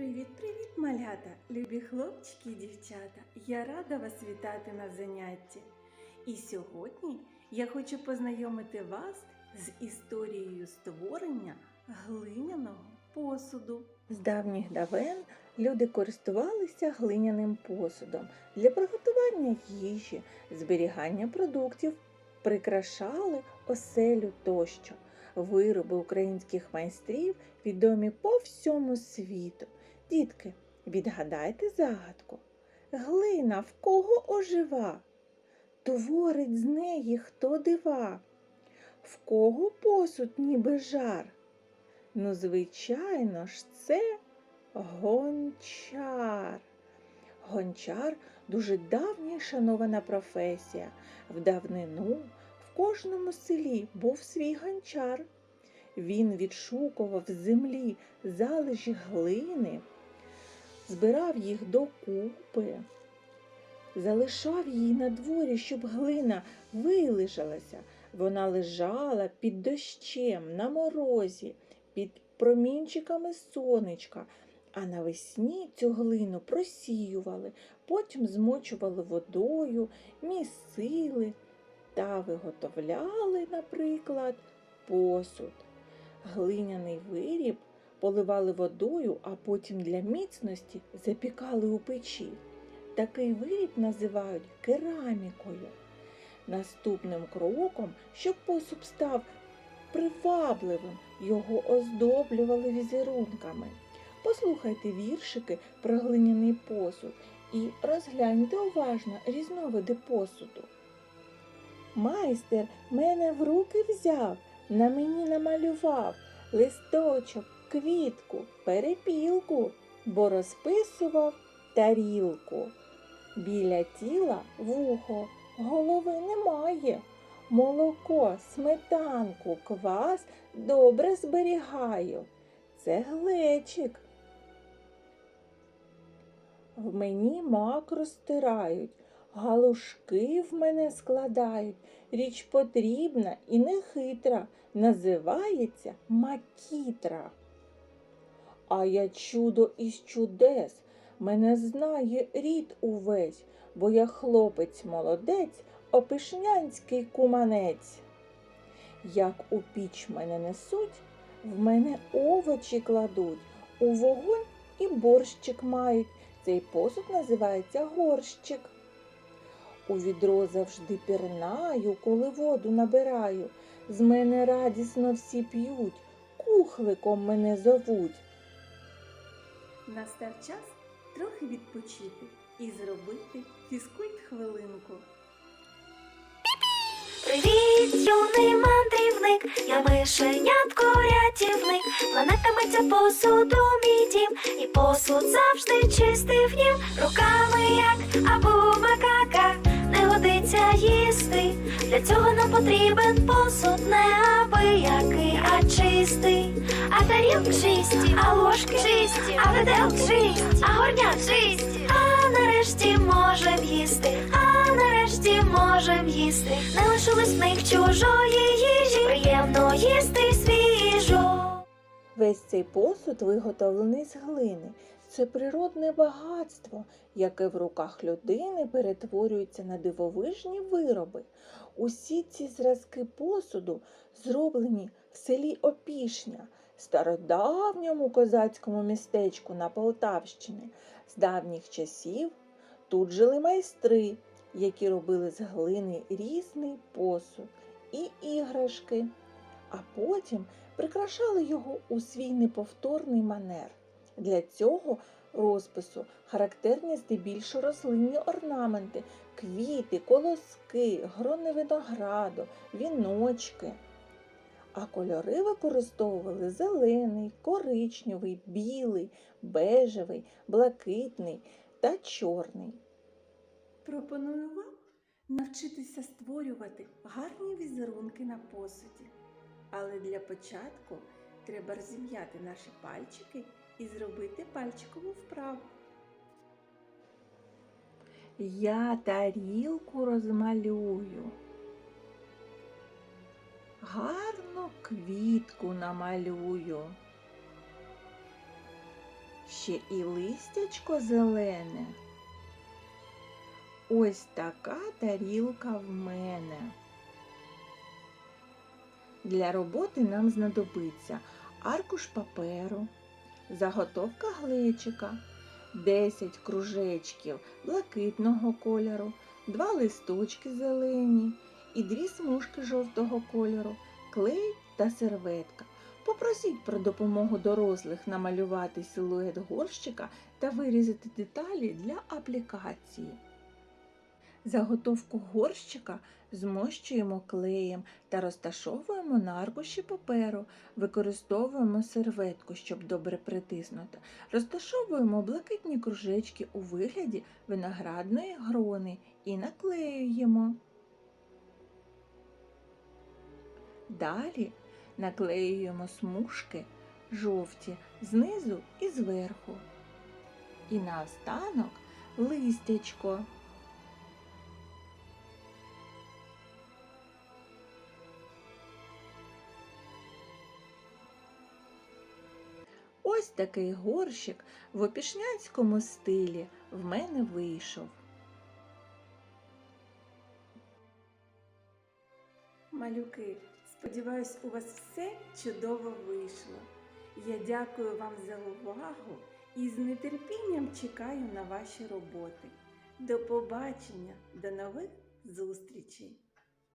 Привіт-привіт, малята, любі хлопчики і дівчата! Я рада вас вітати на занятті. І сьогодні я хочу познайомити вас з історією створення глиняного посуду. З давніх давен люди користувалися глиняним посудом для приготування їжі, зберігання продуктів, прикрашали оселю тощо. Вироби українських майстрів відомі по всьому світу. Дітки, відгадайте загадку. Глина в кого ожива? Творить з неї хто дива? В кого посуд ніби жар? Ну, звичайно ж, це гончар. Гончар дуже давня і шанована професія. В давнину в кожному селі був свій гончар. Він відшукував з землі залежі глини, збирав їх докупи, залишав її на дворі, щоб глина вилежалася. Вона лежала під дощем на морозі, під промінчиками сонечка, а навесні цю глину просіювали, потім змочували водою, місили та виготовляли, наприклад, посуд. Глиняний виріб поливали водою, а потім для міцності запікали у печі. Такий виріб називають керамікою. Наступним кроком, щоб посуд став привабливим, його оздоблювали візерунками. Послухайте віршики про глиняний посуд і розгляньте уважно різновиди посуду. Майстер мене в руки взяв, на мені намалював листочок, квітку, перепілку, бо розписував тарілку. Біля тіла вухо, голови немає. Молоко, сметанку, квас добре зберігаю. Це глечик. В мені мак розтирають, галушки в мене складають. Річ потрібна і нехитра, називається макітра. А я чудо із чудес, мене знає рід увесь, бо я хлопець молодець, опишнянський куманець. Як у піч мене несуть, в мене овочі кладуть, у вогонь і борщик мають. Цей посуд називається горщик. У відро завжди пірнаю, коли воду набираю. З мене радісно всі п'ють, кухликом мене зовуть. Настав час трохи відпочити і зробити фізкульт хвилинку. Привіт, юний мандрівник, я мишенятко рятівник, планетиметься посуду мій дім, і посуд завжди чистив нім, руками як або їсти. Для цього нам потрібен посуд не абиякий, а чистий. А тарілки чисті, а ложки чисті, а виделки чисті, а горня чисті. А нарешті можем їсти, а нарешті можем їсти. Не лишилось в них чужої їжі, приємно їсти свіжу. Весь цей посуд виготовлений з глини. Це природне багатство, яке в руках людини перетворюється на дивовижні вироби. Усі ці зразки посуду зроблені в селі Опішня, стародавньому козацькому містечку на Полтавщині. З давніх часів тут жили майстри, які робили з глини різний посуд і іграшки, а потім прикрашали його у свій неповторний манер. Для цього розпису характерні здебільшого рослинні орнаменти, квіти, колоски, грони винограду, віночки. А кольори використовували зелений, коричневий, білий, бежевий, блакитний та чорний. Пропоную вам навчитися створювати гарні візерунки на посуді. Але для початку треба розім'яти наші пальчики і зробити пальчикову вправу. Я тарілку розмалюю. Гарну квітку намалюю. ще і листячко зелене. Ось така тарілка в мене. Для роботи нам знадобиться аркуш паперу, заготовка глечика, 10 кружечків блакитного кольору, 2 листочки зелені і 2 смужки жовтого кольору, клей та серветка. Попросіть про допомогу дорослих намалювати силует горщика та вирізати деталі для аплікації. Заготовку горщика змощуємо клеєм та розташовуємо на аркуші паперу. Використовуємо серветку, щоб добре притиснути. Розташовуємо блакитні кружечки у вигляді виноградної грони і наклеюємо. Далі наклеюємо смужки жовті знизу і зверху. І наостанок листячко. Ось такий горщик в опішняцькому стилі в мене вийшов. Малюки, сподіваюсь, у вас все чудово вийшло. Я дякую вам за увагу і з нетерпінням чекаю на ваші роботи. До побачення, до нових зустрічей!